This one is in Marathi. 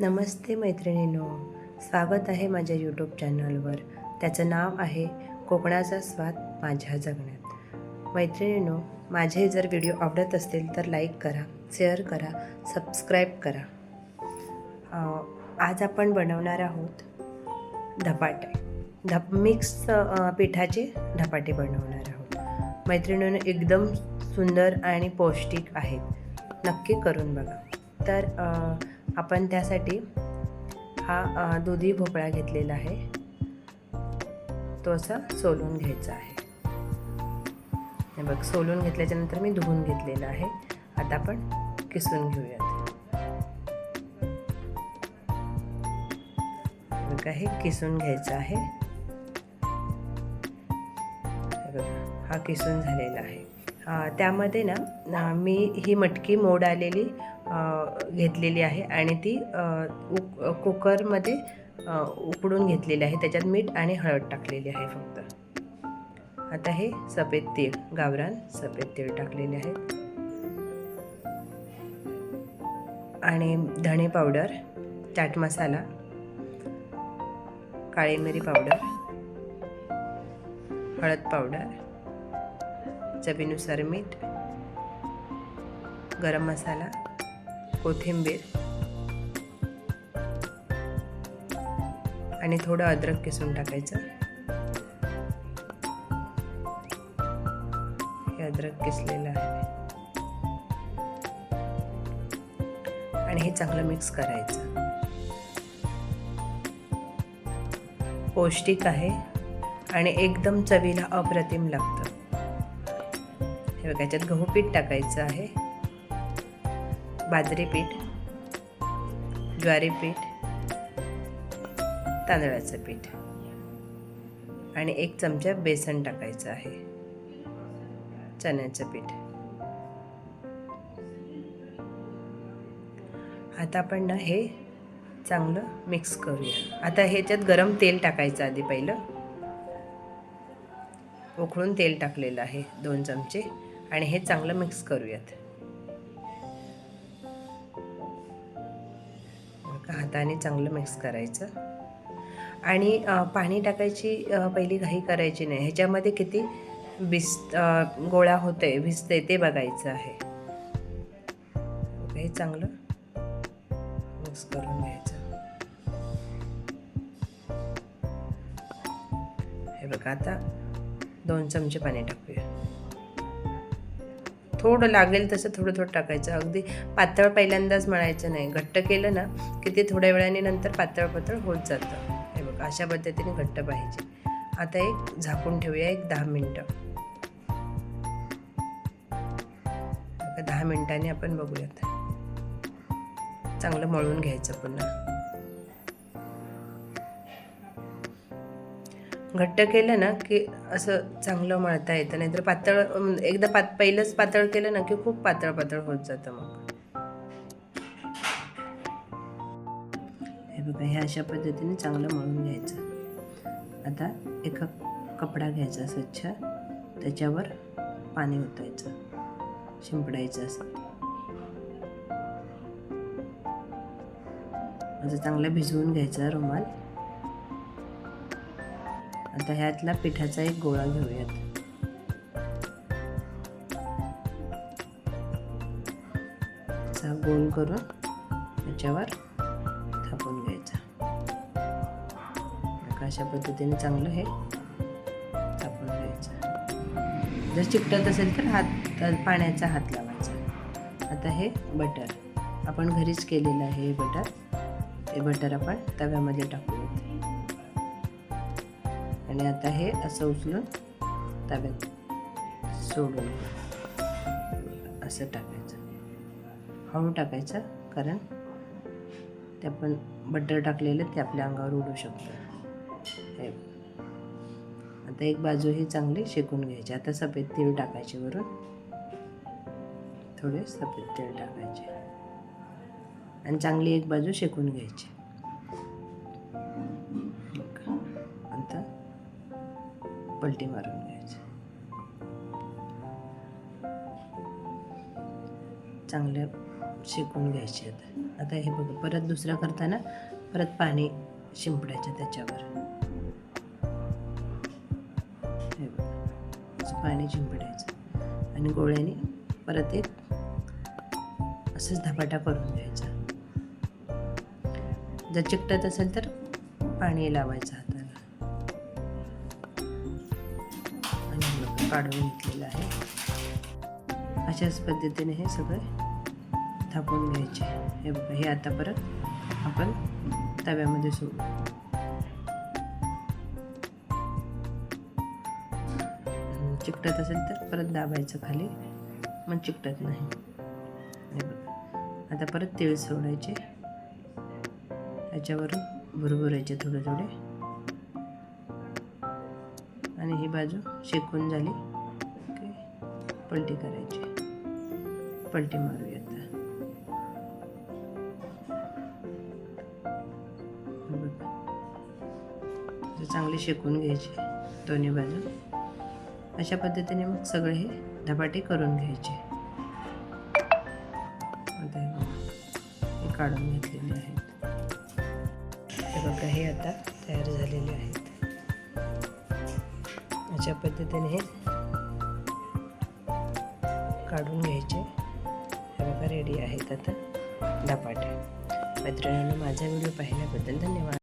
नमस्ते मैत्रिणीनो स्वागत आहे माझ्या यूट्यूब चॅनलवर त्याचं नाव आहे कोकणाचा स्वाद माझ्या जगण्यात. मैत्रिणीनो माझे जर व्हिडिओ आवडत असतील तर लाईक करा शेअर करा सबस्क्राईब करा. आज आपण बनवणार आहोत धपाटे. धप मिक्स पिठाचे धपाटे बनवणार आहोत. मैत्रिणीनं एकदम सुंदर आणि पौष्टिक आहेत. नक्की करून बघा. तर आपण त्यासाठी हा दुधी भोपळा घेतलेला आहे. तो असा सोलून घ्यायचा आहे. हे बघ सोलून घेतल्याच्यानंतर मी धुवून घेतलेला आहे. आता आपण किसून घेऊयात. बघा हे किसून घ्यायचं आहे. हा किसून झालेला आहे. त्यामध्ये ना मी ही मटकी मोड आलेली घेतलेली आहे आणि ती उक कुकरमध्ये उकडून घेतलेली आहे. त्याच्यात मीठ आणि हळद टाकलेली आहे फक्त. आता हे सफेद तीळ गावरान सफेद तीळ टाकलेले आहेत. आणि धणे पावडर चाट मसाला काळी मिरी पावडर हळद पावडर चवीनुसार मीठ गरम मसाला कोथिंबीर. आणि थोडं अद्रक किसून टाकायचं. हे अद्रक किसलेलं आहे. आणि हे चांगलं मिक्स करायचं. पौष्टिक आहे आणि एकदम चवीला अप्रतिम लागतं. हे बघा याच्यात गहू पीठ टाकायचं आहे. बाजरी पीठ ज्वारी पीठ तांदळाचं पीठ आणि एक चमचा बेसन टाकायचं आहे. चण्याचं पीठ. आता आपण ना हे चांगलं मिक्स करूया. आता ह्याच्यात गरम तेल टाकायचं आधी पहिलं. उकळून तेल टाकलेलं आहे दोन चमचे आणि हे चांगलं मिक्स करूयात. हाताने चांगलं मिक्स करायचं. आणि पाणी टाकायची पहिली घाई करायची नाही. ह्याच्यामध्ये किती भिस गोळा होते भिजते ते बघायचं आहे. हे चांगलं मिक्स करून घ्यायचं. हे बघा आता दोन चमचे पाणी टाकूया. थोडं लागेल तसं थोडं थोडं टाकायचं. अगदी पातळ पहिल्यांदाच मळायचं नाही. घट्ट केलं ना की ते थोड्या वेळाने नंतर पातळ पातळ होत जातं. हे बघ अशा पद्धतीने घट्ट पाहिजे. आता एक झाकून ठेवूया एक दहा मिनटं. दहा मिनिटांनी आपण बघूयात. चांगलं मळून घ्यायचं पुन्हा. घट्ट केलं ना की असं चांगलं मळता येतं नाहीतर पातळ एकदा पात पहिलंच पातळ केलं ना की खूप पातळ पातळ होत जातं मग. हे बघा हे अशा पद्धतीने चांगलं मळून घ्यायचं. आता एक कपडा घ्यायचा स्वच्छ त्याच्यावर पाणी ओतायचं शिंपडायचं असं. माझं चांगलं भिजवून घ्यायचा रुमाल. आता ह्यातला पिठाचा एक गोळा घेऊयात. गोल करून त्याच्यावर थापून घ्यायचा. अशा पद्धतीने चांगलं हे थापून घ्यायचं. जर चिकटत असेल तर हात पाण्याचा हात लावायचा. आता हे बटर. आपण घरीच केलेलं आहे हे बटर. ते बटर आपण तव्यामध्ये टाकू आणि आता हे असं उचलून ताब्यात सोडून असं टाकायचं. हळू टाकायचं कारण ते आपण बटर टाकलेलं ते आपल्या अंगावर उडू शकतं. हे आता एक बाजू ही चांगली शेकून घ्यायची. आता सफेद तीळ टाकायचे वरून. थोडे सफेद तीळ टाकायचे. आणि चांगली एक बाजू शेकून घ्यायची. आता पलटी मारून घ्यायची चांगलं शेकून घ्यायचे आता. आता हे बघ परत दुसरं करताना परत पाणी शिंपडायचं त्याच्यावर. हे बघा पाणी शिंपडायचं. आणि गोळ्याने परत एक असंच धपाटा करून घ्यायचा. जर चिकटत असेल तर पाणी लावायचं काढून घेतलेलं आहे. अशाच पद्धतीने हे सगळे थापून घ्यायचे. हे बघा हे आता परत आपण तव्यामध्ये सोडू. चिकटत असेल तर परत दाबायचं खाली मग चिकटत नाही. हे बघा आता परत तेल सोडायचे. याच्यावरून भुरभुरायचे थोडे थोडे. आणि ही बाजू शेकून झाली. ओके. पलटी करायची. पलटी मारूया आता. चांगली शेकून घ्यायची दोन्ही बाजू. अशा पद्धतीने मग सगळे हे धपाटे करून घ्यायचे. आता हे काढून घेतलेले आहेत. हे बघा हे आता तयार झालेले आहेत. अशा पद्धतीने हे काढून घ्यायचे. हे बघा रेडी आहेत आता. धपाटे. मैत्रिणींनो माझा व्हिडिओ पाहिल्याबद्दल धन्यवाद.